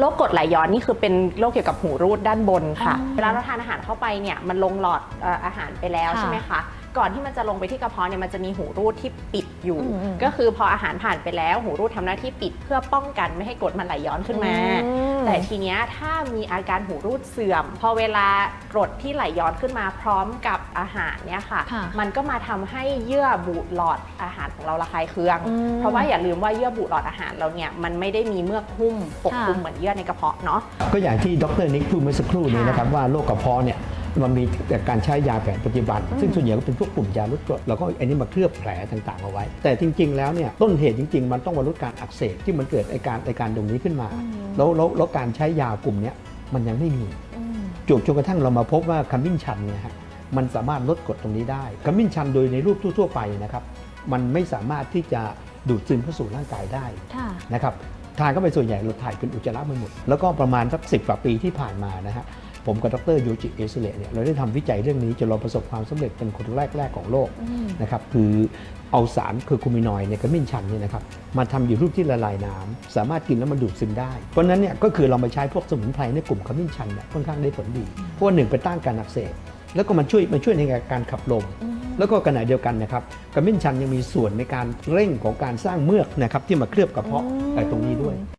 โรคกรดไหลย้อนนี่คือเป็นโรคเกี่ยวกับหูรูดด้านบนค่ะอ๋อเวลาเราทานอาหารเข้าไปเนี่ยมันลงหลอดเอ่ออาหารไปแล้วค่ะใช่ไหมคะ ก่อนที่มันจะลงไปที่กระเพาะเนี่ยมันจะมีหูรูดที่ปิดอยู่อืมอืมก็คือพออาหารผ่านไปแล้วหูรูดทำหน้าที่ปิดเพื่อป้องกันไม่ให้กรดมันไหลย้อนขึ้นมาอืมแต่ทีเนี้ยถ้ามีอาการหูรูดเสื่อม พอเวลากรดที่ไหลย้อนขึ้นมาพร้อมกับอาหารเนี่ยค่ะค่ะมันก็มาทำให้เยื่อบุหลอดอาหารของเราระคายเคืองอืมเพราะว่าอย่าลืมว่าเยื่อบุหลอดอาหารเราเนี่ยมันไม่ได้มีเมือกหุ้มปกคลุมค่ะเหมือนเยื่อในกระเพาะเนาะก็อย่างที่ดรนิกพูดเมื่อสักครู่นี้ค่ะนะครับว่าโรคกระเพาะเนี่ย มันมีแต่การใช้ยาแผนปัจจุบัน ซึ่งส่วนใหญ่ก็เป็นพวกกลุ่มยาลดกรดแล้วก็อันนี้มาเคลือบแผลต่างๆเอาไว้ แต่จริง ๆ แล้วเนี่ยต้นเหตุจริง ๆ มันต้องมาลดการอักเสบที่มันเกิดไอการไอการตรงนี้ขึ้นมาอืมแล้วแล้วแล้วการใช้ยากลุ่มเนี้ยมันยังไม่มีอืมจนจนกระทั่งเรามาพบว่าขมิ้นชันเนี่ยฮะมันสามารถลดกรดตรงนี้ได้ขมิ้นชันโดยในรูปทั่วๆไปนะครับมันไม่สามารถที่จะดูดซึมเข้าสู่ร่างกายได้ค่ะนะครับทานเข้าไปส่วนใหญ่เราถ่ายเป็นอุจจาระไปหมด แล้วก็ประมาณสักสิกว่าปีที่ผ่านมานะฮะ ผมกับดรโยจิเอสเลเนี่ยเราได้ทำวิจัยเรื่องนี้จนเราประสบความสำเร็จเป็นคนแรก ๆ ของโลกอืมนะครับคือเอาสารคือคูมินอยด์ในกระมิ้นชันเนี่ยนะครับมาทำอยู่รูปที่ละลายน้ำสามารถกินแล้วมันดูดซึมได้ เพราะฉะนั้นเนี่ยก็คือเรามาใช้พวกสมุนไพรในกลุ่มขมิ้นชันเนี่ยค่อนข้างได้ผลดี เพราะว่าหนึ่งไปต้านการอักเสบแล้วก็มันช่วยมันช่วยในการขับลมอืมแล้วก็ขณะเดียวกันนะครับกระมิ้นชันยังมีส่วนในการเร่งของการสร้างเมือกนะครับที่มาเคลือบกระเพาะอืมไอ้ตรงนี้ด้วย